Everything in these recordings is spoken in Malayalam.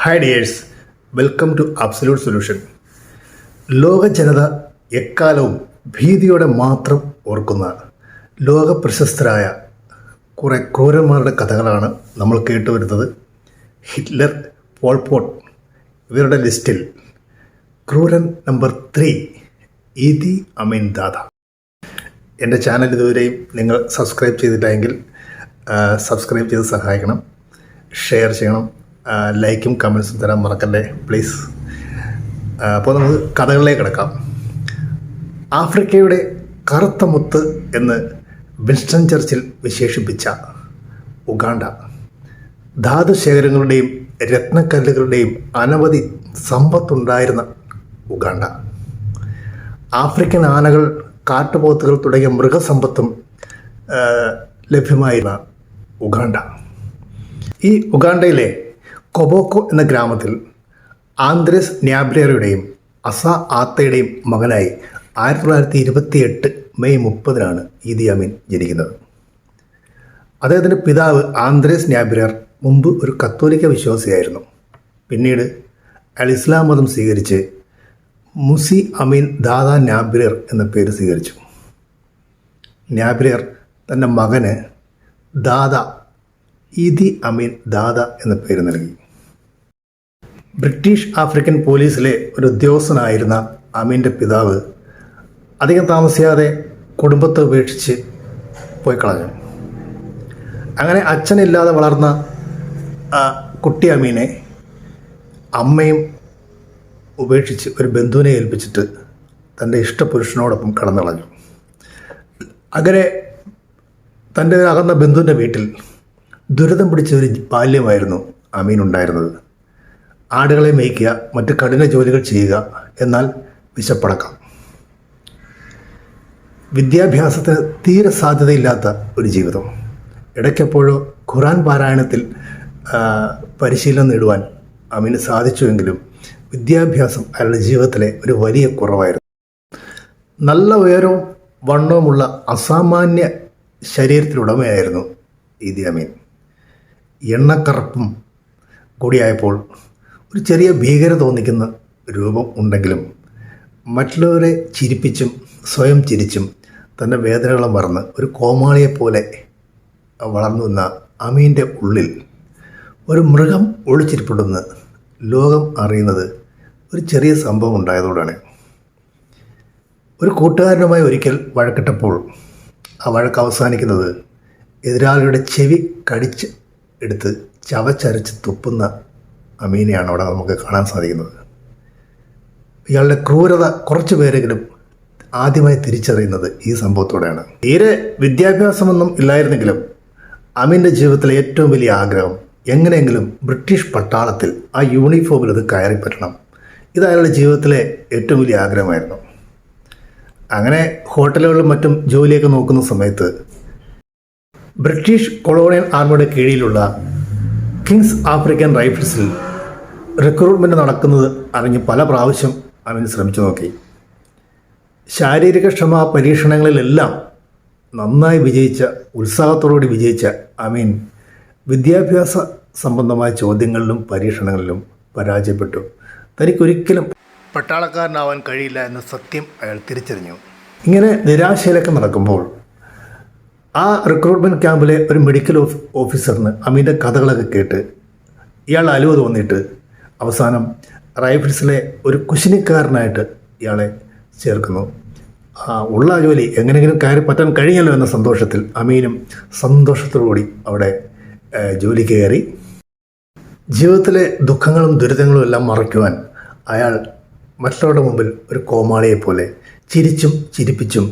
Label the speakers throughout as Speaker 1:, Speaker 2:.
Speaker 1: Hi dears welcome to absolute solution ലോക ജനത എക്കാലവും ഭീതിയോടെ മാത്രം ഓർക്കുന്ന ലോക പ്രശസ്തരായ കുറേ ക്രൂരന്മാരുടെ കഥകളാണ് നമ്മൾ കേട്ടുവരുന്നത് ഹിറ്റ്ലർ പോൾപോട്ട് ഇവരുടെ ലിസ്റ്റിൽ ക്രൂരൻ നമ്പർ ത്രീ ഇതി അമീൻ ദാദ. എന്റെ ചാനൽ ഇതുവരെയും നിങ്ങൾ സബ്സ്ക്രൈബ് ചെയ്തിട്ടില്ലെങ്കിൽ സബ്സ്ക്രൈബ് ചെയ്ത് സഹായിക്കണം ഷെയർ ചെയ്യണം ലൈക്കും കമൻസും തരാൻ മറക്കല്ലേ പ്ലീസ്. അപ്പോൾ നമുക്ക് കഥകളിലേക്ക് കിടക്കാം. ആഫ്രിക്കയുടെ കറുത്ത മുത്ത് എന്ന് വിൻസ്റ്റൺ ചർച്ചിൽ വിശേഷിപ്പിച്ച ഉഗാണ്ട ധാതുശേഖരങ്ങളുടെയും രത്നക്കല്ലുകളുടെയും അനവധി സമ്പത്തുണ്ടായിരുന്ന ഉഗാണ്ട. ആഫ്രിക്കൻ ആനകൾ കാട്ടുപോത്തുകൾ തുടങ്ങിയ മൃഗസമ്പത്തും ലഭ്യമായിരുന്ന ഉഗാണ്ട. ഈ ഉഗാണ്ടയിലെ കൊബോക്കോ എന്ന ഗ്രാമത്തിൽ ആന്ദ്രസ് ന്യാബ്രിയറുടെയും അസ ആത്തയുടെയും മകനായി ആയിരത്തി തൊള്ളായിരത്തി ഇരുപത്തി എട്ട് മെയ് മുപ്പതിനാണ് ഈദി അമീൻ ജനിക്കുന്നത്. അദ്ദേഹത്തിന്റെ പിതാവ് ആന്ദ്രേസ് ന്യാബ്രിയർ മുമ്പ് ഒരു കത്തോലിക്ക വിശ്വാസിയായിരുന്നു. പിന്നീട് അയാൾ ഇസ്ലാം മതം സ്വീകരിച്ച് മുസി അമീൻ ദാദാ നാബ്രിയർ എന്ന പേര് സ്വീകരിച്ചു. നാബ്രിയർ തന്റെ മകന് ദാദ ഇതി അമീൻ ദാദ എന്ന പേര് നൽകി. ബ്രിട്ടീഷ് ആഫ്രിക്കൻ പോലീസിലെ ഒരു ഉദ്യോഗസ്ഥനായിരുന്ന അമീന്റെ പിതാവ് അധികം താമസിയാതെ കുടുംബത്തെ ഉപേക്ഷിച്ച് പോയി കളഞ്ഞു. അങ്ങനെ അച്ഛനില്ലാതെ വളർന്ന കുട്ടി അമീനെ അമ്മയും ഉപേക്ഷിച്ച് ഒരു ബന്ധുവിനെ ഏൽപ്പിച്ചിട്ട് തന്റെ ഇഷ്ടപുരുഷനോടൊപ്പം കടന്നു കളഞ്ഞു അങ്ങനെ തന്റെ അകന്ന ബന്ധുവിന്റെ വീട്ടിൽ ദുരിതം പിടിച്ച ഒരു ബാല്യമായിരുന്നു അമീൻ ഉണ്ടായിരുന്നത്. ആടുകളെ മേയ്ക്കുക മറ്റ് കഠിന ജോലികൾ ചെയ്യുക എന്നാൽ വിശപ്പടക്കാം. വിദ്യാഭ്യാസത്തിന് തീരെ സാധ്യതയില്ലാത്ത ഒരു ജീവിതം. ഇടയ്ക്കെപ്പോഴോ ഖുറാൻ പാരായണത്തിൽ പരിശീലനം നേടുവാൻ അമീന് സാധിച്ചുവെങ്കിലും വിദ്യാഭ്യാസം അയാളുടെ ജീവിതത്തിലെ ഒരു വലിയ കുറവായിരുന്നു. നല്ല ഉയരവും വണ്ണവുമുള്ള അസാമാന്യ ശരീരത്തിലുടമയായിരുന്നു ഈദി അമീൻ. എണ്ണക്കറുപ്പും കൂടിയായപ്പോൾ ഒരു ചെറിയ ഭീകര തോന്നിക്കുന്ന രൂപം ഉണ്ടെങ്കിലും മറ്റുള്ളവരെ ചിരിപ്പിച്ചും സ്വയം ചിരിച്ചും തന്റെ വേദനകളെ മറന്ന് ഒരു കോമാളിയെപ്പോലെ വളർന്നു വന്ന അമീന്റെ ഉള്ളിൽ ഒരു മൃഗം ഒളിച്ചിരിപ്പുണ്ടെന്ന് ലോകം അറിയുന്നത് ഒരു ചെറിയ സംഭവം ഉണ്ടായതോടാണ് ഒരു കൂട്ടുകാരനുമായി ഒരിക്കൽ വഴക്കിട്ടപ്പോൾ ആ വഴക്ക് അവസാനിക്കുന്നത് എതിരാളിയുടെ ചെവി കടിച്ച് എടുത്ത് ചവച്ചരച്ച് തുപ്പുന്ന അമീനെയാണ് അവിടെ നമുക്ക് കാണാൻ സാധിക്കുന്നത്. ഇയാളുടെ ക്രൂരത കുറച്ച് പേരെങ്കിലും ആദ്യമായി തിരിച്ചറിയുന്നത് ഈ സംഭവത്തോടെയാണ്. തീരെ വിദ്യാഭ്യാസമൊന്നും ഇല്ലായിരുന്നെങ്കിലും അമീന്റെ ജീവിതത്തിലെ ഏറ്റവും വലിയ ആഗ്രഹം എങ്ങനെയെങ്കിലും ബ്രിട്ടീഷ് പട്ടാളത്തിൽ ആ യൂണിഫോമിൽ അത് കയറിപ്പറ്റണം ഇത് അയാളുടെ ജീവിതത്തിലെ ഏറ്റവും വലിയ ആഗ്രഹമായിരുന്നു. അങ്ങനെ ഹോട്ടലുകളിലും മറ്റും ജോലിയൊക്കെ നോക്കുന്ന സമയത്ത് ബ്രിട്ടീഷ് കൊളോണിയൽ ആർമിയുടെ കീഴിലുള്ള കിങ്സ് ആഫ്രിക്കൻ റൈഫിൾസിൽ റിക്രൂട്ട്മെന്റ് നടക്കുന്നത് അറിഞ്ഞ് പല പ്രാവശ്യം അവൻ ശ്രമിച്ചു നോക്കി. ശാരീരിക ക്ഷമ പരീക്ഷണങ്ങളിലെല്ലാം നന്നായി വിജയിച്ച ഉത്സാഹത്തോടുകൂടി വിജയിച്ച അമീൻ വിദ്യാഭ്യാസ സംബന്ധമായ ചോദ്യങ്ങളിലും പരീക്ഷണങ്ങളിലും പരാജയപ്പെട്ടു. തനിക്കൊരിക്കലും പട്ടാളക്കാരനാവാൻ കഴിയില്ല എന്ന സത്യം അയാൾ തിരിച്ചറിഞ്ഞു. ഇങ്ങനെ നിരാശയിലൊക്കെ നടക്കുമ്പോൾ ആ റിക്രൂട്ട്മെന്റ് ക്യാമ്പിലെ ഒരു മെഡിക്കൽ ഓഫ് ഓഫീസറിന് അമീന്റെ കഥകളൊക്കെ കേട്ട് ഇയാൾ അലുവ തോന്നിയിട്ട് അവസാനം റൈഫിൾസിലെ ഒരു കുശിനിക്കാരനായിട്ട് ഇയാളെ ചേർക്കുന്നു. ഉള്ള ജോലി എങ്ങനെയെങ്കിലും കയറി പറ്റാൻ കഴിഞ്ഞല്ലോ എന്ന സന്തോഷത്തിൽ അമീനും സന്തോഷത്തോടുകൂടി അവിടെ ജോലി കയറി. ജീവിതത്തിലെ ദുഃഖങ്ങളും ദുരിതങ്ങളും എല്ലാം മറയ്ക്കുവാൻ അയാൾ മറ്റുള്ളവരുടെ മുമ്പിൽ ഒരു കോമാളിയെപ്പോലെ ചിരിച്ചും ചിരിപ്പിച്ചും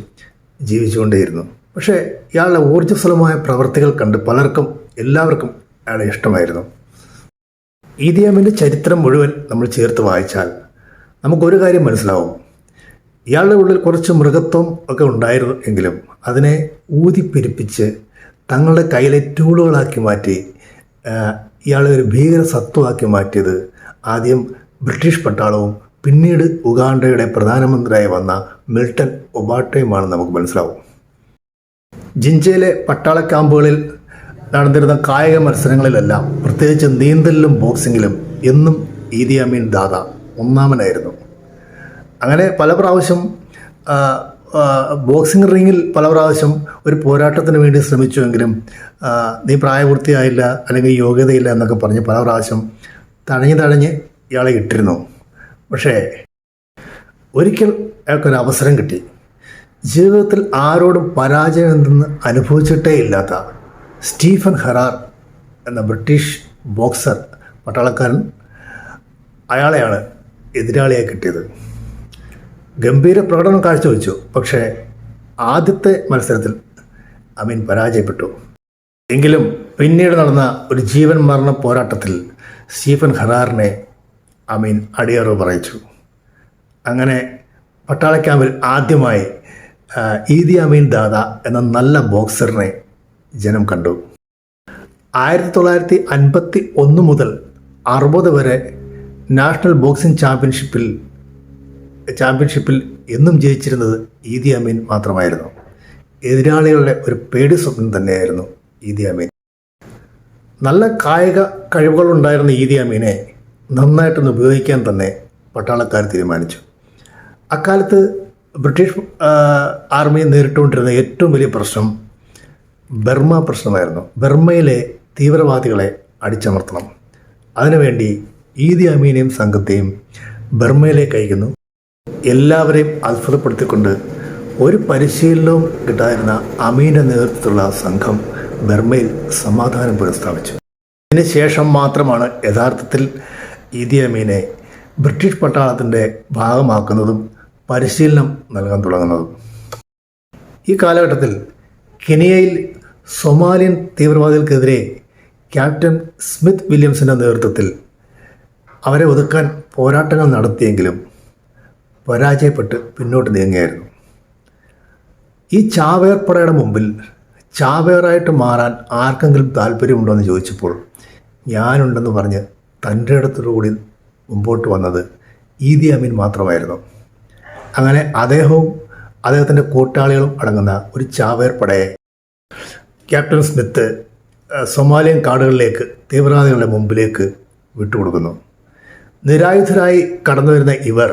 Speaker 1: ജീവിച്ചുകൊണ്ടേയിരുന്നു. പക്ഷേ ഇയാളുടെ ഊർജസ്വലമായ പ്രവൃത്തികൾ കണ്ട് പലർക്കും എല്ലാവർക്കും അയാളെ ഇഷ്ടമായിരുന്നു. ഈദിയാമിന്റെ ചരിത്രം മുഴുവൻ നമ്മൾ ചേർത്ത് വായിച്ചാൽ നമുക്കൊരു കാര്യം മനസ്സിലാവും. ഇയാളുടെ ഉള്ളിൽ കുറച്ച് മൃഗത്വം ഒക്കെ ഉണ്ടായിരുന്നു എങ്കിലും അതിനെ ഊതിപ്പെരുപ്പിച്ച് തങ്ങളുടെ കയ്യിലെ ടൂളുകളാക്കി മാറ്റി ഇയാളെ ഒരു ഭീകര സത്വമാക്കി മാറ്റിയത് ആദ്യം ബ്രിട്ടീഷ് പട്ടാളവും പിന്നീട് ഉഗാണ്ടയുടെ പ്രധാനമന്ത്രിയായി വന്ന മിൽട്ടൺ ഒബാട്ടയുമാണ് നമുക്ക് മനസ്സിലാവും. ജിഞ്ചയിലെ പട്ടാള ക്യാമ്പുകളിൽ നടന്നിരുന്ന കായിക മത്സരങ്ങളിലെല്ലാം പ്രത്യേകിച്ച് നീന്തലിലും ബോക്സിങ്ങിലും എന്നും ഈദി അമീൻ ദാദ ഒന്നാമനായിരുന്നു. അങ്ങനെ പല പ്രാവശ്യം ബോക്സിംഗ് റിങ്ങിൽ പല പ്രാവശ്യം ഒരു പോരാട്ടത്തിന് വേണ്ടി ശ്രമിച്ചുവെങ്കിലും നീ പ്രായപൂർത്തിയായില്ല അല്ലെങ്കിൽ യോഗ്യതയില്ല എന്നൊക്കെ പറഞ്ഞ് പല പ്രാവശ്യം തഴഞ്ഞ് തഴഞ്ഞ് ഇയാളെ ഇട്ടിരുന്നു. പക്ഷേ ഒരിക്കൽ അയാൾക്കൊരു അവസരം കിട്ടി. ജീവിതത്തിൽ ആരോടും പരാജയം എന്തെന്ന് അനുഭവിച്ചിട്ടേ ഇല്ലാത്ത സ്റ്റീഫൻ ഹെറാർ എന്ന ബ്രിട്ടീഷ് ബോക്സർ പട്ടാളക്കാരൻ അയാളെയാണ് എതിരാളിയായി കിട്ടിയത്. ഗംഭീര പ്രകടനം കാഴ്ചവെച്ചു. പക്ഷേ ആദ്യത്തെ മത്സരത്തിൽ അമീൻ പരാജയപ്പെട്ടു. എങ്കിലും പിന്നീട് നടന്ന ഒരു ജീവൻ മരണ പോരാട്ടത്തിൽ സ്റ്റീഫൻ ഹെറാറിനെ അമീൻ അടിയറവ് പറയിച്ചു. അങ്ങനെ പട്ടാള ക്യാമ്പിൽ ആദ്യമായി ഈദി അമീൻ ദാദ എന്ന നല്ല ബോക്സറിനെ ജനം കണ്ടു. ആയിരത്തി തൊള്ളായിരത്തി അൻപത്തി ഒന്ന് മുതൽ അറുപത് വരെ നാഷണൽ ബോക്സിംഗ് ചാമ്പ്യൻഷിപ്പിൽ ചാമ്പ്യൻഷിപ്പിൽ എന്നും ജയിച്ചിരുന്നത് ഈദി അമീൻ മാത്രമായിരുന്നു. എതിരാളികളുടെ ഒരു പേടി സ്വപ്നം തന്നെയായിരുന്നു ഈദി അമീൻ. നല്ല കായിക കഴിവുകളുണ്ടായിരുന്ന ഈദി അമീനെ നന്നായിട്ടൊന്ന് ഉപയോഗിക്കാൻ തന്നെ പട്ടാളക്കാർ തീരുമാനിച്ചു. അക്കാലത്ത് ബ്രിട്ടീഷ് ആർമി നേരിട്ടുകൊണ്ടിരുന്ന ഏറ്റവും വലിയ പ്രശ്നം ബർമ പ്രശ്നമായിരുന്നു. ബർമ്മയിലെ തീവ്രവാദികളെ അടിച്ചമർത്തണം. അതിനുവേണ്ടി ഈദി അമീനെയും സംഘത്തെയും ബർമ്മയിലേക്ക് അയക്കുന്നു എല്ലാവരെയും അത്ഭുതപ്പെടുത്തിക്കൊണ്ട് ഒരു പരിശീലനവും കിട്ടാതിരുന്ന അമീന്റെ നേതൃത്വത്തിലുള്ള സംഘം ബർമ്മയിൽ സമാധാനം പുനഃസ്ഥാപിച്ചു. ഇതിനുശേഷം മാത്രമാണ് യഥാർത്ഥത്തിൽ ഈദി അമീനെ ബ്രിട്ടീഷ് പട്ടാളത്തിന്റെ ഭാഗമാക്കുന്നതും പരിശീലനം നൽകാൻ തുടങ്ങുന്നതും. ഈ കാലഘട്ടത്തിൽ കെനിയയിൽ സൊമാലിയൻ തീവ്രവാദികൾക്കെതിരെ ക്യാപ്റ്റൻ സ്മിത്ത് വില്യംസിന്റെ നേതൃത്വത്തിൽ അവരെ ഒതുക്കാൻ പോരാട്ടങ്ങൾ നടത്തിയെങ്കിലും പരാജയപ്പെട്ട് പിന്നോട്ട് നീങ്ങുകയായിരുന്നു. ഈ ചാവേർ പടയുടെ മുമ്പിൽ ചാവേറായിട്ട് മാറാൻ ആർക്കെങ്കിലും താല്പര്യമുണ്ടോ എന്ന് ചോദിച്ചപ്പോൾ ഞാനുണ്ടെന്ന് പറഞ്ഞ് തന്റെ ഇടത്തോടുകൂടി മുമ്പോട്ട് വന്നത് ഈദി അമീൻ മാത്രമായിരുന്നു. അങ്ങനെ അദ്ദേഹവും അദ്ദേഹത്തിന്റെ കൂട്ടാളികളും അടങ്ങുന്ന ഒരു ചാവേർ പടയെ ക്യാപ്റ്റൻ സ്മിത്ത് സൊമാലിയൻ കാടുകളിലേക്ക് തീവ്രവാദികളുടെ മുമ്പിലേക്ക് വിട്ടുകൊടുക്കുന്നു. നിരായുധരായി കടന്നു വരുന്ന ഇവർ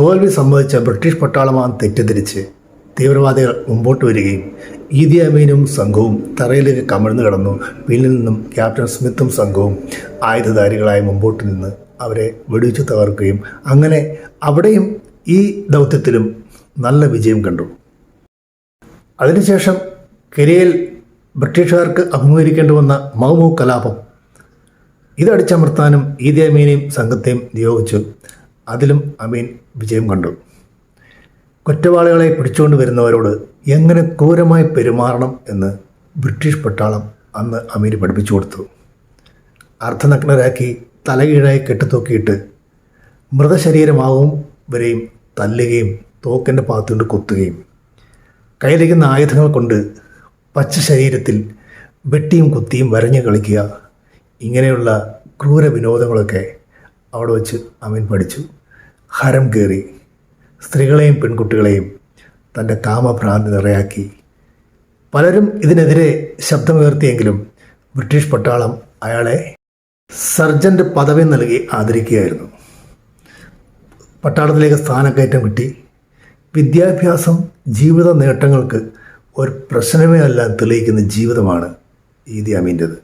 Speaker 1: തോൽവി സംബന്ധിച്ച ബ്രിട്ടീഷ് പട്ടാളമാൻ തെറ്റിദ്ധരിച്ച് തീവ്രവാദികൾ മുമ്പോട്ട് വരികയും ഈദി അമീനും സംഘവും തറയിലേക്ക് കമിഴ്ന്നു കടന്നു. പിന്നിൽ നിന്നും ക്യാപ്റ്റൻ സ്മിത്തും സംഘവും ആയുധധാരികളായി മുമ്പോട്ട് നിന്ന് അവരെ വെടിവെച്ചു തകർക്കുകയും അങ്ങനെ അവിടെയും ഈ ദൗത്യത്തിലും നല്ല വിജയം കണ്ടു. അതിനുശേഷം കെരിയയിൽ ബ്രിട്ടീഷുകാർക്ക് അഭിമുഖീകരിക്കേണ്ടി വന്ന മൗമു കലാപം. ഇതടിച്ചമർത്താനും ഈദി അമീനെയും സംഘത്തെയും നിയോഗിച്ചു. അതിലും അമീൻ വിജയം കണ്ടു. കുറ്റവാളികളെ പിടിച്ചുകൊണ്ട് വരുന്നവരോട് എങ്ങനെ ക്രൂരമായി പെരുമാറണം എന്ന് ബ്രിട്ടീഷ് പട്ടാളം അന്ന് അമീന് പഠിപ്പിച്ചു കൊടുത്തു. അർദ്ധനഗ്നരാക്കി തലകീഴായി കെട്ടിത്തൂക്കിയിട്ട് മൃതശരീരമാവും വരെയും തല്ലുകയും തോക്കിന്റെ പാത്തുകൊണ്ട് കൊത്തുകയും. കയ്യിലിരിക്കുന്ന ആയുധങ്ങൾ കൊണ്ട് പച്ച ശരീരത്തിൽ വെട്ടിയും കുത്തിയും വരഞ്ഞു കളിക്കുക. ഇങ്ങനെയുള്ള ക്രൂര വിനോദങ്ങളൊക്കെ അവിടെ വച്ച് അമീൻ പഠിച്ചു. ഹരം കയറി സ്ത്രീകളെയും പെൺകുട്ടികളെയും തന്റെ കാമഭ്രാന്തി നിറയാക്കി. പലരും ഇതിനെതിരെ ശബ്ദമുയർത്തിയെങ്കിലും ബ്രിട്ടീഷ് പട്ടാളം അയാളെ സർജന്റ് പദവി നൽകി ആദരിക്കുകയായിരുന്നു. പട്ടാളത്തിലേക്ക് സ്ഥാനക്കയറ്റം കിട്ടി. വിദ്യാഭ്യാസം ജീവിത നേട്ടങ്ങൾക്ക് ഒരു പ്രശ്നമേ അല്ല തെളിയിക്കുന്ന ജീവിതമാണ് ഈദി അമീന്റെത്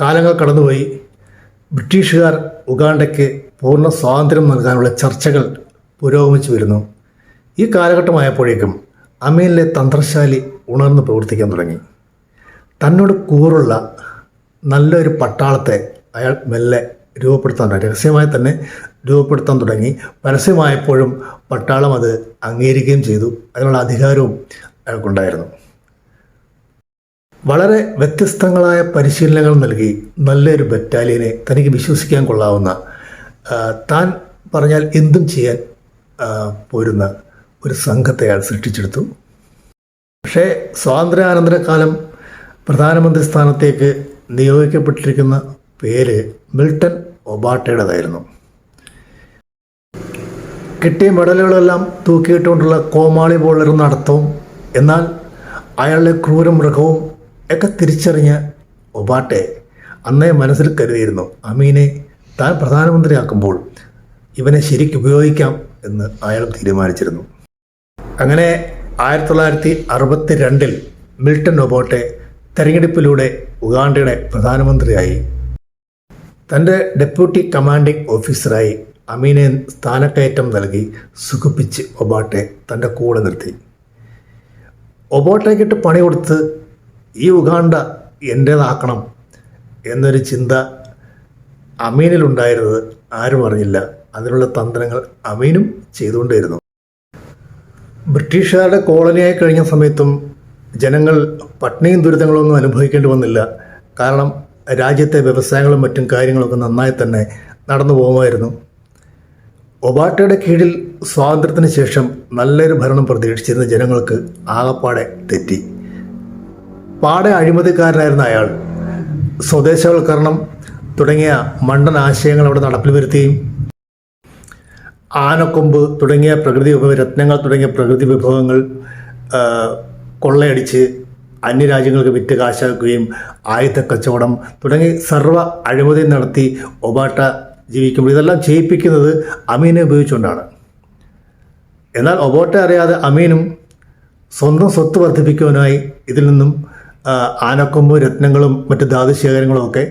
Speaker 1: കാലങ്ങൾ കടന്നുപോയി. ബ്രിട്ടീഷുകാർ ഉഗാണ്ടയ്ക്ക് പൂർണ സ്വാതന്ത്ര്യം നൽകാനുള്ള ചർച്ചകൾ പുരോഗമിച്ചു വരുന്നു. ഈ കാലഘട്ടമായപ്പോഴേക്കും അമീനിലെ തന്ത്രശാലി ഉണർന്ന് പ്രവർത്തിക്കാൻ തുടങ്ങി. തന്നോട് കൂറുള്ള നല്ലൊരു പട്ടാളത്തെ അയാൾ മെല്ലെ രൂപപ്പെടുത്താൻ തുടങ്ങി. രഹസ്യമായി തന്നെ രൂപപ്പെടുത്താൻ തുടങ്ങി. പരസ്യമായപ്പോഴും പട്ടാളം അത് അംഗീകരിക്കുകയും ചെയ്തു. അതിനുള്ള അധികാരവും അയാൾക്കുണ്ടായിരുന്നു. വളരെ വ്യത്യസ്തങ്ങളായ പരിശീലനങ്ങൾ നൽകി നല്ലൊരു ബറ്റാലിയനെ തനിക്ക് വിശ്വസിക്കാൻ കൊള്ളാവുന്ന താൻ പറഞ്ഞാൽ എന്തും ചെയ്യാൻ പോരുന്ന ഒരു സംഘത്തെ അയാൾ സൃഷ്ടിച്ചെടുത്തു. പക്ഷേ സ്വാതന്ത്ര്യാനന്തര കാലം പ്രധാനമന്ത്രി സ്ഥാനത്തേക്ക് നിയോഗിക്കപ്പെട്ടിരിക്കുന്ന പേര് മിൽട്ടൺ ഒബാട്ടയുടേതായിരുന്നു. കിട്ടിയ മെഡലുകളെല്ലാം തൂക്കിയിട്ടുകൊണ്ടുള്ള കോമാളി പോലൊരു നടത്തവും എന്നാൽ അയാളുടെ ക്രൂരമൃഗവും ഒക്കെ തിരിച്ചറിഞ്ഞ ഒബാട്ടെ അന്നേ മനസ്സിൽ കരുതിയിരുന്നു അമീനെ താൻ പ്രധാനമന്ത്രിയാക്കുമ്പോൾ ഇവനെ ശരിക്കും ഉപയോഗിക്കാം എന്ന് അയാൾ തീരുമാനിച്ചിരുന്നു. അങ്ങനെ ആയിരത്തി തൊള്ളായിരത്തി അറുപത്തി രണ്ടിൽ മിൽട്ടൺ ഒബോട്ടെ തെരഞ്ഞെടുപ്പിലൂടെ ഉഗാണ്ടയുടെ പ്രധാനമന്ത്രിയായി. തന്റെ ഡെപ്യൂട്ടി കമാൻഡിംഗ് ഓഫീസറായി അമീനെ സ്ഥാനക്കയറ്റം നൽകി സുഖിപ്പിച്ച് ഒബാട്ടെ തന്റെ കൂടെ നിർത്തി. ഒബോട്ടയ്ക്കിട്ട് പണി കൊടുത്ത് ഈ ഉഗാണ്ട എന്റേതാക്കണം എന്നൊരു ചിന്ത അമീനിലുണ്ടായിരുന്നത് ആരും അറിഞ്ഞില്ല. അതിനുള്ള തന്ത്രങ്ങൾ അമീനും ചെയ്തുകൊണ്ടിരുന്നു ബ്രിട്ടീഷുകാരുടെ കോളനിയായി കഴിഞ്ഞ സമയത്തും ജനങ്ങൾ പട്ടിണിയും ദുരിതങ്ങളൊന്നും അനുഭവിക്കേണ്ടി വന്നില്ല. കാരണം രാജ്യത്തെ വ്യവസായങ്ങളും മറ്റും കാര്യങ്ങളൊക്കെ നന്നായി തന്നെ നടന്നു പോകുമായിരുന്നു. ഒബാട്ടയുടെ കീഴിൽ സ്വാതന്ത്ര്യത്തിന് ശേഷം നല്ലൊരു ഭരണം പ്രതീക്ഷിച്ചിരുന്ന ജനങ്ങൾക്ക് ആകപ്പാടെ തെറ്റി. പാടെ അഴിമതിക്കാരനായിരുന്ന അയാൾ സ്വദേശവൽക്കരണം തുടങ്ങിയ മണ്ടൻ ആശയങ്ങൾ അവിടെ നടപ്പിൽ വരുത്തുകയും ആനക്കൊമ്പ് തുടങ്ങിയ പ്രകൃതി വിഭവ രത്നങ്ങൾ തുടങ്ങിയ പ്രകൃതി വിഭവങ്ങൾ കൊള്ളയടിച്ച് അന്യരാജ്യങ്ങൾക്ക് വിറ്റ് കാശാക്കുകയും ആയുധ കച്ചവടം തുടങ്ങി സർവ അഴിമതി നടത്തി ഒബാട്ട ജീവിക്കുമ്പോൾ ഇതെല്ലാം ചെയ്യിപ്പിക്കുന്നത് അമീനെ ഉപയോഗിച്ചുകൊണ്ടാണ്. എന്നാൽ ഒബോട്ട അറിയാതെ അമീനും സ്വന്തം സ്വത്ത് വർദ്ധിപ്പിക്കുവാനായി ഇതിൽ നിന്നും ആനക്കൊമ്പ് രത്നങ്ങളും മറ്റ് ധാതുശേഖരങ്ങളും ഒക്കെ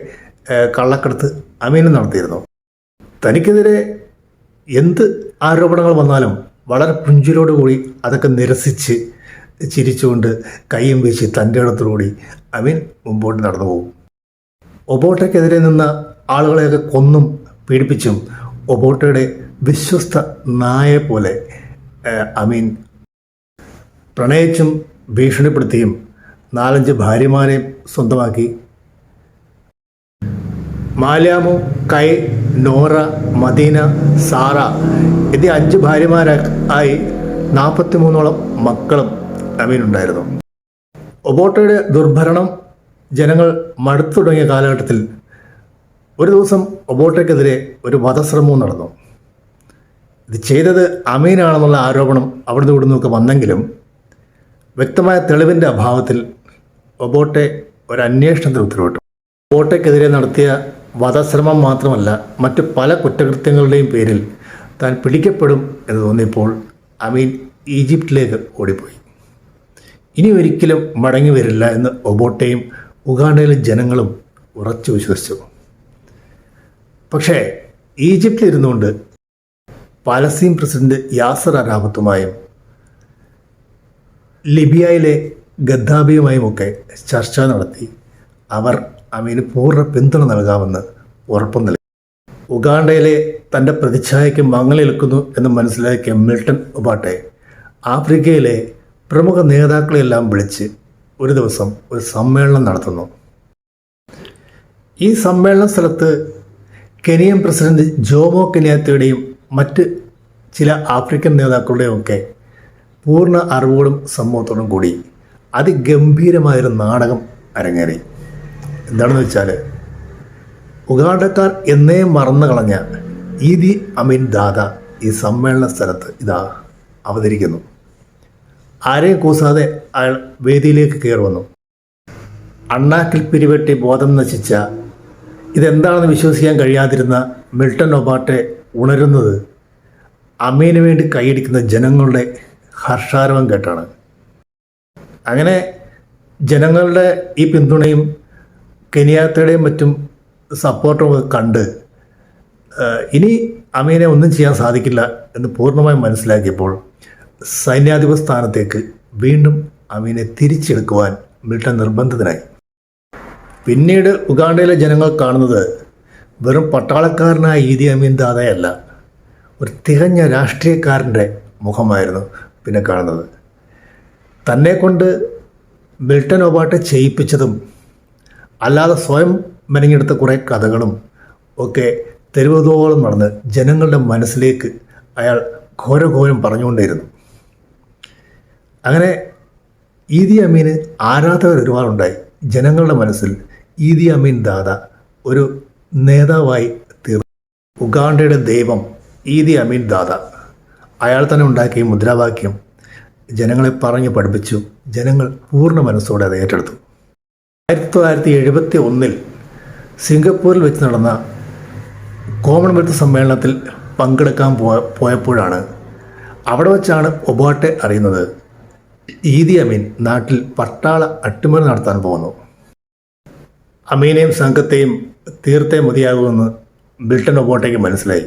Speaker 1: കള്ളക്കടത്ത് അമീനും നടത്തിയിരുന്നു. തനിക്കെതിരെ എന്ത് ആരോപണങ്ങൾ വന്നാലും വളരെ പുഞ്ചിലോടുകൂടി അതൊക്കെ നിരസിച്ച് ചിരിച്ചുകൊണ്ട് കൈയും വീശി തന്റെ അടുത്തുകൂടി അമീൻ മുമ്പോട്ട് നടന്നു പോകും. ഒബോട്ടയ്ക്കെതിരെ നിന്ന ആളുകളെയൊക്കെ കൊന്നും പീഡിപ്പിച്ചും ഒബോട്ടയുടെ വിശ്വസ്ത നായെ പോലെ ഐ മീൻ പ്രണയിച്ചും ഭീഷണിപ്പെടുത്തിയും നാലഞ്ച് ഭാര്യമാരെയും സ്വന്തമാക്കി. മാലാമു കൈ നോറ മദീന സാറ എന്നീ അഞ്ച് ഭാര്യമാരായി നാൽപ്പത്തി മൂന്നോളം മക്കളും അമീനുണ്ടായിരുന്നു. ഒബോട്ടയുടെ ദുർഭരണം ജനങ്ങൾ മടുത്തു തുടങ്ങിയ കാലഘട്ടത്തിൽ ഒരു ദിവസം ഒബോട്ടയ്ക്കെതിരെ ഒരു വധശ്രമവും നടന്നു. ഇത് ചെയ്തത് അമീനാണെന്നുള്ള ആരോപണം അവിടുന്ന് ഇവിടുന്നൊക്കെ വന്നെങ്കിലും വ്യക്തമായ തെളിവിന്റെ അഭാവത്തിൽ ഒബോട്ടെ ഒരു അന്വേഷണത്തിന് ഉത്തരവിട്ടു. ഒബോട്ടയ്ക്കെതിരെ നടത്തിയ വധശ്രമം മാത്രമല്ല മറ്റ് പല കുറ്റകൃത്യങ്ങളുടെയും പേരിൽ താൻ പിടിക്കപ്പെടും എന്ന് തോന്നിയപ്പോൾ അമീൻ ഈജിപ്തിലേക്ക് ഓടിപ്പോയി. ഇനി ഒരിക്കലും മടങ്ങി വരില്ല എന്ന് ഒബോട്ടയും ഉഗാണ്ടയിലെ ജനങ്ങളും ഉറച്ചു വിശ്വസിച്ചു. പക്ഷേ ഈജിപ്തിൽ ഇരുന്നുകൊണ്ട് പാലസ്തീൻ പ്രസിഡന്റ് യാസർ അറാബത്തുമായും ലിബിയയിലെ ഗദ്ദാബിയുമായുമൊക്കെ ചർച്ച നടത്തി. അവർ അമീന് പൂർണ പിന്തുണ നൽകാമെന്ന് ഉറപ്പു നൽകി. ഉഗാണ്ടയിലെ തന്റെ പ്രതിച്ഛായയ്ക്ക് മങ്ങലേൽക്കുന്നു എന്ന് മനസ്സിലാക്കിയ മിൽട്ടൺ ഉപാട്ടെ ആഫ്രിക്കയിലെ പ്രമുഖ നേതാക്കളെല്ലാം വിളിച്ച് ഒരു ദിവസം ഒരു സമ്മേളനം നടത്തുന്നു. ഈ സമ്മേളന സ്ഥലത്ത് കെനിയൻ പ്രസിഡന്റ് ജോമോ കെനിയാത്തയുടെയും മറ്റ് ചില ആഫ്രിക്കൻ നേതാക്കളുടെയും ഒക്കെ പൂർണ അറിവോടും സമൂഹത്തോടും കൂടി അതിഗംഭീരമായൊരു നാടകം അരങ്ങേറി. എന്താണെന്ന് വെച്ചാൽ ഉഗാണ്ടക്കാർ എന്നേ മറന്നു കളഞ്ഞ ഈദി അമീൻ ദാദ ഈ സമ്മേളന സ്ഥലത്ത് ഇതാ അവതരിക്കുന്നു. ആരെയും കൂസാതെ അയാൾ വേദിയിലേക്ക് കയറി വന്നു. അണ്ണാക്കിൽ പിരിവെട്ടി ബോധം നശിച്ച ഇതെന്താണെന്ന് വിശ്വസിക്കാൻ കഴിയാതിരുന്ന മിൽട്ടൺ ഒബാട്ടെ ഉണരുന്നത് അമ്മീന് വേണ്ടി കൈയടിക്കുന്ന ജനങ്ങളുടെ ഹർഷാരവം കേട്ടാണ്. അങ്ങനെ ജനങ്ങളുടെ ഈ പിന്തുണയും കെനിയാത്തയുടെയും മറ്റും സപ്പോർട്ടും ഒക്കെ കണ്ട് ഇനി അമീനെ ഒന്നും ചെയ്യാൻ സാധിക്കില്ല എന്ന് പൂർണമായും മനസ്സിലാക്കിയപ്പോൾ സൈന്യാധിപ സ്ഥാനത്തേക്ക് വീണ്ടും അമീനെ തിരിച്ചെടുക്കുവാൻ മിൽട്ടൺ നിർബന്ധിതനായി. പിന്നീട് ഉഗാണ്ടയിലെ ജനങ്ങൾ കാണുന്നത് വെറും പട്ടാളക്കാരനായ ഈദി അമീൻ ദാദയല്ല ഒരു തികഞ്ഞ രാഷ്ട്രീയക്കാരന്റെ മുഖമായിരുന്നു പിന്നെ കാണുന്നത്. തന്നെ കൊണ്ട് മിൽട്ടൻ ഒബാട്ടെ ചെയ്യിപ്പിച്ചതും അല്ലാതെ സ്വയം മെനഞ്ഞെടുത്ത കുറേ കഥകളും ഒക്കെ തെരുവതോളം നടന്ന് ജനങ്ങളുടെ മനസ്സിലേക്ക് അയാൾ ഘോരഘോരം പറഞ്ഞുകൊണ്ടേയിരുന്നു. അങ്ങനെ ഈദി അമീന് ആരാധകർ ഒരുപാടുണ്ടായി. ജനങ്ങളുടെ മനസ്സിൽ ഈദി അമീൻ ദാദ ഒരു നേതാവായി തീർന്നു. ഉഗാണ്ടയുടെ ദൈവം ഈദി അമീൻ ദാദ. അയാൾ തന്നെ ഉണ്ടാക്കിയ മുദ്രാവാക്യം ജനങ്ങളെ പറഞ്ഞു പഠിപ്പിച്ചു. ജനങ്ങൾ പൂർണ മനസ്സോടെ അത് ഏറ്റെടുത്തു. ആയിരത്തി തൊള്ളായിരത്തി എഴുപത്തി ഒന്നിൽ സിംഗപ്പൂരിൽ വെച്ച് നടന്ന കോമൺവെൽത്ത് സമ്മേളനത്തിൽ പങ്കെടുക്കാൻ പോയ പോയപ്പോഴാണ് അവിടെ വച്ചാണ് ഒബാട്ടെ അറിയുന്നത്. ഈദി അമീൻ നാട്ടിൽ പട്ടാള അട്ടിമറി നടത്താൻ പോകുന്നു. അമീനെയും സംഘത്തെയും തീർത്തേ മതിയാകുമെന്ന് ബ്രിട്ടൻ ഒബോട്ടയ്ക്ക് മനസ്സിലായി.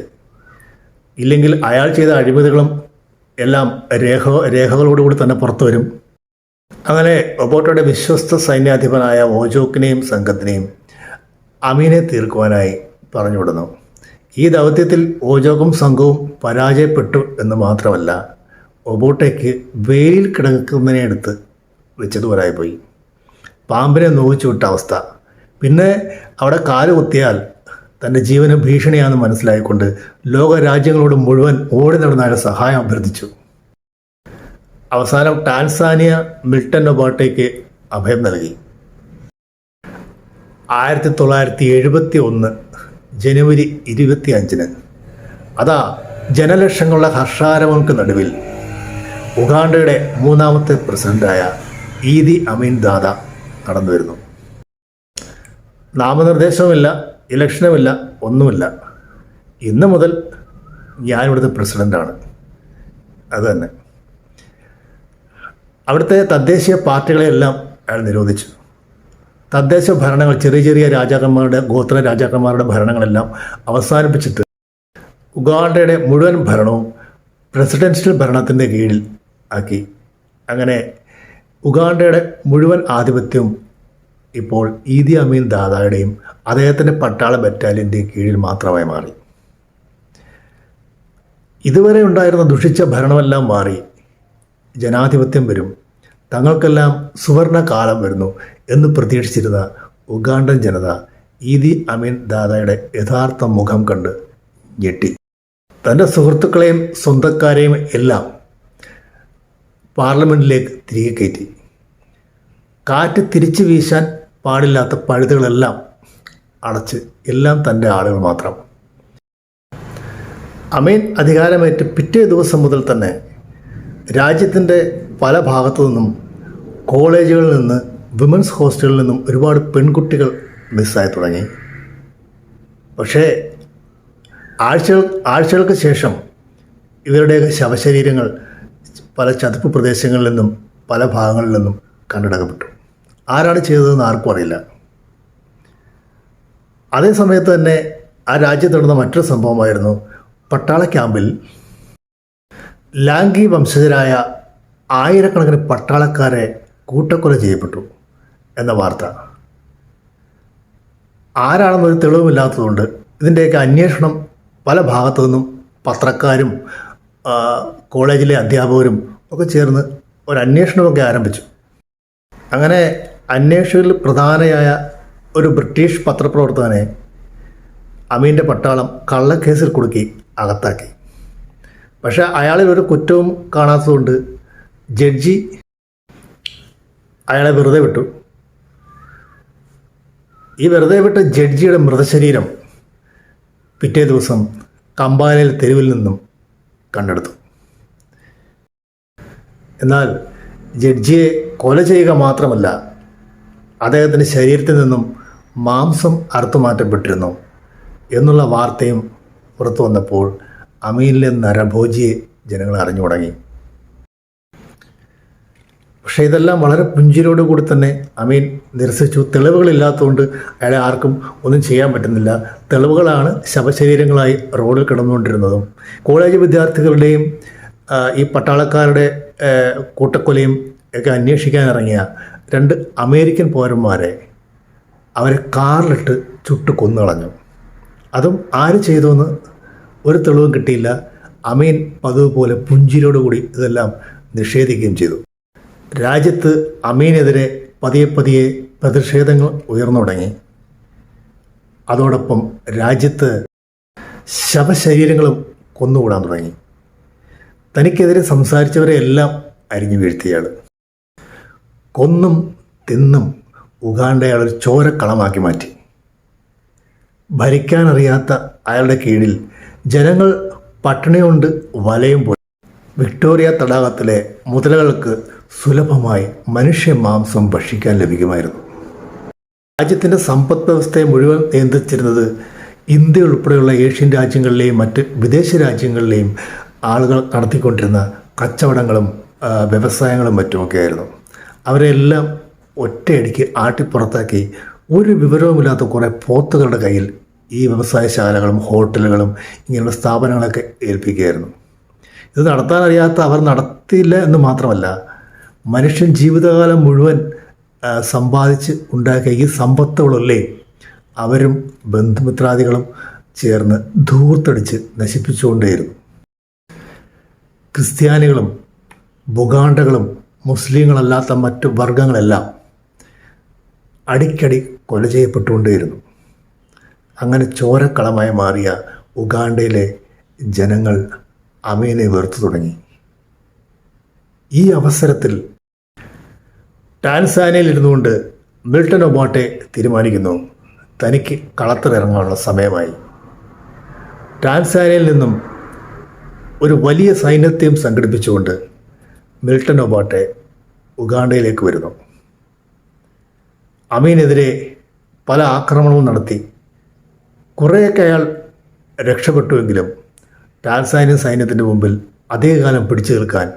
Speaker 1: ഇല്ലെങ്കിൽ അയാൾ ചെയ്ത അഴിമതികളും എല്ലാം രേഖ രേഖകളോടുകൂടി തന്നെ പുറത്തു വരും. അങ്ങനെ ഒബോട്ടോയുടെ വിശ്വസ്ത സൈന്യാധിപനായ ഓജോക്കിനെയും സംഘത്തിനെയും അമീനെ തീർക്കുവാനായി പറഞ്ഞു വിടുന്നു. ഈ ദൗത്യത്തിൽ ഓജോക്കും സംഘവും പരാജയപ്പെട്ടു എന്ന് മാത്രമല്ല ഒബോട്ടയ്ക്ക് വെയിലിൽ കിടക്കുന്നതിനെ എടുത്ത് വെച്ചതുപോലായി പോയി. പാമ്പിനെ നോവിച്ചു വിട്ട അവസ്ഥ. പിന്നെ അവിടെ കാൽ കുത്തിയാൽ തന്റെ ജീവന് ഭീഷണിയാണെന്ന് മനസ്സിലായിക്കൊണ്ട് ലോക രാജ്യങ്ങളോട് മുഴുവൻ ഓടി നടന്ന് സഹായം അഭ്യർത്ഥിച്ചു. അവസാനം ടാൻസാനിയ മിൽട്ടൻ ഒബാട്ടയ്ക്ക് അഭയം നൽകി. ആയിരത്തി തൊള്ളായിരത്തി എഴുപത്തി ഒന്ന് ജനുവരി ഇരുപത്തി അഞ്ചിന് അതാ ജനലക്ഷങ്ങളുടെ ഹർഷാരവങ്ങൾക്ക് നടുവിൽ ഉഗാണ്ടയുടെ മൂന്നാമത്തെ പ്രസിഡന്റായ ഈദി അമീൻ ദാദ കടന്നു വരുന്നു. നാമനിർദ്ദേശവുമില്ല ഇലക്ഷനുമില്ല ഒന്നുമില്ല. ഇന്ന് മുതൽ ഞാനിവിടുത്തെ പ്രസിഡന്റാണ് അത് തന്നെ. അവിടുത്തെ തദ്ദേശീയ പാർട്ടികളെയെല്ലാം അയാൾ നിരോധിച്ചു. തദ്ദേശ ഭരണങ്ങൾ ചെറിയ ചെറിയ രാജാക്കന്മാരുടെ ഗോത്ര രാജാക്കന്മാരുടെ ഭരണങ്ങളെല്ലാം അവസാനിപ്പിച്ചിട്ട് ഉഗാണ്ടയുടെ മുഴുവൻ ഭരണവും പ്രസിഡൻഷ്യൽ ഭരണത്തിന്റെ കീഴിൽ ആക്കി. അങ്ങനെ ഉഗാണ്ടയുടെ മുഴുവൻ ആധിപത്യവും ഇപ്പോൾ ഈദി അമീൻ ദാദായുടെയും അദ്ദേഹത്തിന്റെ പട്ടാള ബറ്റാലിയന്റെയും കീഴിൽ മാത്രമായി മാറി. ഇതുവരെ ഉണ്ടായിരുന്ന ദുഷിച്ച ഭരണമെല്ലാം മാറി. ജനാധിപത്യം വരും. തങ്ങൾക്കെല്ലാം സുവർണ കാലം വരുന്നു എന്ന് പ്രതീക്ഷിച്ചിരുന്ന ഉഗാണ്ടൻ ജനത ഈദി അമീൻ ദാദായുടെ യഥാർത്ഥ മുഖം കണ്ട് ഞെട്ടി. തന്റെ സുഹൃത്തുക്കളെയും സ്വന്തക്കാരെയും എല്ലാം പാർലമെന്റിലേക്ക് തിരികെ കയറ്റി. കാറ്റ് തിരിച്ചു വീശാൻ പാടില്ലാത്ത പഴുതുകളെല്ലാം അടച്ച് എല്ലാം തന്റെ ആളുകൾ മാത്രം. അമീൻ അധികാരമേറ്റ് പിറ്റേ ദിവസം മുതൽ തന്നെ രാജ്യത്തിന്റെ പല ഭാഗത്തു നിന്നും കോളേജുകളിൽ നിന്ന് വിമൻസ് ഹോസ്റ്റലിൽ നിന്നും ഒരുപാട് പെൺകുട്ടികൾ മിസ്സായി തുടങ്ങി. പക്ഷേ ആഴ്ചകൾ ആഴ്ചകൾക്ക് ശേഷം ഇവരുടെയൊക്കെ ശവശരീരങ്ങൾ പല ചതുപ്പ് പ്രദേശങ്ങളിൽ നിന്നും പല ഭാഗങ്ങളിൽ നിന്നും കണ്ടെടുക്കപ്പെട്ടു. ആരാണ് ചെയ്തതെന്ന് ആർക്കും അറിയില്ല. അതേ സമയത്ത് തന്നെ ആ രാജ്യത്ത് നടന്ന മറ്റൊരു സംഭവമായിരുന്നു. പട്ടാള ക്യാമ്പിൽ ലാംഗി വംശജരായ ആയിരക്കണക്കിന് പട്ടാളക്കാരെ കൂട്ടക്കൊല ചെയ്യപ്പെട്ടു എന്ന വാർത്ത. ആരാണെന്നൊരു തെളിവുമില്ലാത്തതുകൊണ്ട് ഇതിന്റെയൊക്കെ അന്വേഷണം പല ഭാഗത്തു നിന്നും പത്രക്കാരും കോളേജിലെ അധ്യാപകരും ഒക്കെ ചേർന്ന് ഒരു അന്വേഷണമൊക്കെ ആരംഭിച്ചു. അങ്ങനെ അന്വേഷകരിൽ പ്രധാനയായ ഒരു ബ്രിട്ടീഷ് പത്രപ്രവർത്തകനെ അമീന്റെ പട്ടാളം കള്ളക്കേസിൽ കുടുക്കി അകത്താക്കി. പക്ഷെ അയാളിൽ ഒരു കുറ്റവും കാണാത്തതുകൊണ്ട് ജഡ്ജി അയാളെ വെറുതെ വിട്ടു. ഈ വെറുതെ വിട്ട ജഡ്ജിയുടെ മൃതശരീരം പിറ്റേ ദിവസം കമ്പാലയിൽ തെരുവിൽ നിന്നും കണ്ടെടുത്തു. എന്നാൽ ജഡ്ജിയെ കൊല ചെയ്യുക മാത്രമല്ല അദ്ദേഹത്തിന്റെ ശരീരത്തിൽ നിന്നും മാംസം അറുത്തുമാറ്റപ്പെട്ടിരുന്നു എന്നുള്ള വാർത്തയും പുറത്തു വന്നപ്പോൾ അമീനിലെ നരഭോജിയെ ജനങ്ങൾ അറിഞ്ഞു തുടങ്ങി. പക്ഷേ ഇതെല്ലാം വളരെ പുഞ്ചിരോട് കൂടി തന്നെ അമീൻ നിരസിച്ചു. തെളിവുകളില്ലാത്തതുകൊണ്ട് അയാളെ ആർക്കും ഒന്നും ചെയ്യാൻ പറ്റുന്നില്ല. തെളിവുകളാണ് ശവശരീരങ്ങളായി റോഡിൽ കിടന്നുകൊണ്ടിരുന്നതും. കോളേജ് വിദ്യാർത്ഥികളുടെയും ഈ പട്ടാളക്കാരുടെ കൂട്ടക്കൊലയും ഒക്കെ അന്വേഷിക്കാൻ ഇറങ്ങിയ രണ്ട് അമേരിക്കൻ പൗരന്മാരെ അവരെ കാറിലിട്ട് ചുട്ട് കൊന്നുകളഞ്ഞു. അതും ആര് ചെയ്തുവെന്ന് ഒരു തെളിവും കിട്ടിയില്ല. അമീൻ പതിവ് പോലെ പുഞ്ചിരിയോടുകൂടി ഇതെല്ലാം നിഷേധിക്കുകയും ചെയ്തു. രാജ്യത്ത് അമീനെതിരെ പതിയെ പതിയെ പ്രതിഷേധങ്ങൾ ഉയർന്നു തുടങ്ങി. അതോടൊപ്പം രാജ്യത്ത് ശവശരീരങ്ങളും കൊന്നുകൂടാൻ തുടങ്ങി. തനിക്കെതിരെ സംസാരിച്ചവരെ എല്ലാം അരിഞ്ഞു വീഴ്ത്തിയയാൾ കൊന്നും തിന്നും ഉഗാണ്ടയെ അയാളൊരു ചോരക്കളമാക്കി മാറ്റി. ഭരിക്കാനറിയാത്ത അയാളുടെ കീഴിൽ ജനങ്ങൾ പട്ടിണി കൊണ്ട് വലയും പോയി വിക്ടോറിയ തടാകത്തിലെ മുതലകൾക്ക് സുലഭമായി മനുഷ്യ മാംസം ഭക്ഷിക്കാൻ ലഭിക്കുമായിരുന്നു. രാജ്യത്തിന്റെ സമ്പദ് വ്യവസ്ഥയെ മുഴുവൻ നിയന്ത്രിച്ചിരുന്നത് ഇന്ത്യ ഉൾപ്പെടെയുള്ള ഏഷ്യൻ രാജ്യങ്ങളിലെയും മറ്റ് വിദേശ രാജ്യങ്ങളിലെയും ആളുകൾ നടത്തിക്കൊണ്ടിരുന്ന കച്ചവടങ്ങളും വ്യവസായങ്ങളും മറ്റുമൊക്കെയായിരുന്നു. അവരെല്ലാം ഒറ്റയടിക്ക് ആട്ടിപ്പുറത്താക്കി ഒരു വിവരവുമില്ലാത്ത കുറേ പോത്തുകളുടെ കയ്യിൽ ഈ വ്യവസായശാലകളും ഹോട്ടലുകളും ഇങ്ങനെയുള്ള സ്ഥാപനങ്ങളൊക്കെ ഏൽപ്പിക്കുകയായിരുന്നു. ഇത് നടത്താൻ അറിയാത്ത അവർ നടത്തിയില്ല എന്ന് മാത്രമല്ല മനുഷ്യൻ ജീവിതകാലം മുഴുവൻ സമ്പാദിച്ച് ഉണ്ടാക്കിയ ഈ സമ്പത്തുകളല്ലേ അവരും ബന്ധുമിത്രാദികളും ചേർന്ന് ധൂർത്തടിച്ച് നശിപ്പിച്ചുകൊണ്ടേയിരുന്നു. ക്രിസ്ത്യാനികളും ബുഗാണ്ടകളും മുസ്ലിങ്ങളല്ലാത്ത മറ്റു വർഗങ്ങളെല്ലാം അടിക്കടി കൊല ചെയ്യപ്പെട്ടുകൊണ്ടേയിരുന്നു. അങ്ങനെ ചോരക്കളമായി മാറിയ ഉഗാണ്ടയിലെ ജനങ്ങൾ അമീനെ വെറുത്തു തുടങ്ങി. ഈ അവസരത്തിൽ ടാൻസാനയിൽ ഇരുന്നുകൊണ്ട് മിൽട്ടൺ ഒബാട്ടെ തീരുമാനിക്കുന്നു. തനിക്ക് കളത്തിലിറങ്ങാനുള്ള സമയമായി. ടാൻസാനയിൽ നിന്നും ഒരു വലിയ സൈന്യത്തെയും സംഘടിപ്പിച്ചുകൊണ്ട് മിൽട്ടൺ ഒബാട്ടെ ഉഗാണ്ടയിലേക്ക് വരുന്നു. അമീനെതിരെ പല ആക്രമണവും നടത്തി. കുറേയൊക്കെ അയാൾ രക്ഷപ്പെട്ടുവെങ്കിലും ടാൻസാനിയൻ സൈന്യത്തിന്റെ മുമ്പിൽ അധികകാലം പിടിച്ചു നിൽക്കാൻ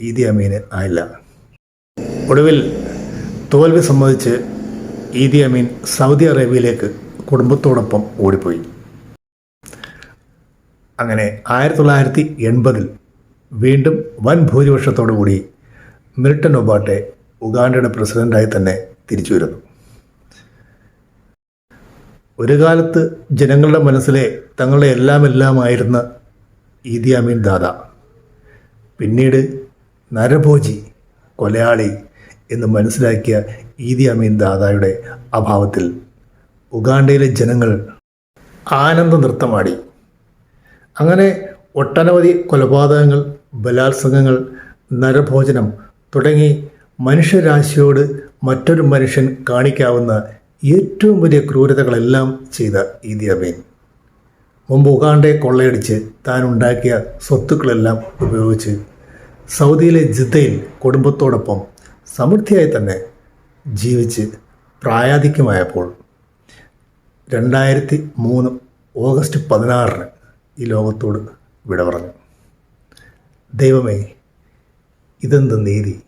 Speaker 1: ഈദി അമീന് ആയില്ല. ഒടുവിൽ തോൽവി സമ്മതിച്ച് ഈദി അമീൻ സൗദി അറേബ്യയിലേക്ക് കുടുംബത്തോടൊപ്പം ഓടിപ്പോയി. അങ്ങനെ ആയിരത്തി തൊള്ളായിരത്തി എൺപതിൽ വീണ്ടും വൻ ഭൂരിപക്ഷത്തോടു കൂടി മിൽട്ടൺ ഒബാട്ടെ ഉഗാണ്ടയുടെ പ്രസിഡന്റായി തന്നെ തിരിച്ചു വരുന്നു. ഒരു കാലത്ത് ജനങ്ങളുടെ മനസ്സിലെ തങ്ങളുടെ എല്ലാം എല്ലാമായിരുന്ന ഈദി അമീൻ ദാദ പിന്നീട് നരഭോജി കൊലയാളി എന്ന് മനസ്സിലാക്കിയ ഈദി അമീൻ ദാദായുടെ അഭാവത്തിൽ ഉഗാണ്ടയിലെ ജനങ്ങൾ ആനന്ദ നൃത്തമാടി അങ്ങനെ ഒട്ടനവധി കൊലപാതകങ്ങൾ ബലാത്സംഗങ്ങൾ നരഭോജനം തുടങ്ങി മനുഷ്യരാശിയോട് മറ്റൊരു മനുഷ്യൻ കാണിക്കാവുന്ന ഏറ്റവും വലിയ ക്രൂരതകളെല്ലാം ചെയ്ത ഈദി അമീൻ. മുമ്പ് ഉഗാണ്ടയെ കൊള്ളയടിച്ച് താൻ ഉണ്ടാക്കിയ സ്വത്തുക്കളെല്ലാം ഉപയോഗിച്ച് സൗദിയിലെ ജിദ്ദയിൽ കുടുംബത്തോടൊപ്പം സമൃദ്ധിയായി തന്നെ ജീവിച്ച് പ്രായാധിക്യമായപ്പോൾ രണ്ടായിരത്തി മൂന്ന് ഓഗസ്റ്റ് പതിനാറിന് ഈ ലോകത്തോട് വിട പറഞ്ഞു. ദൈവമേ ഇതെന്ത് നീതി?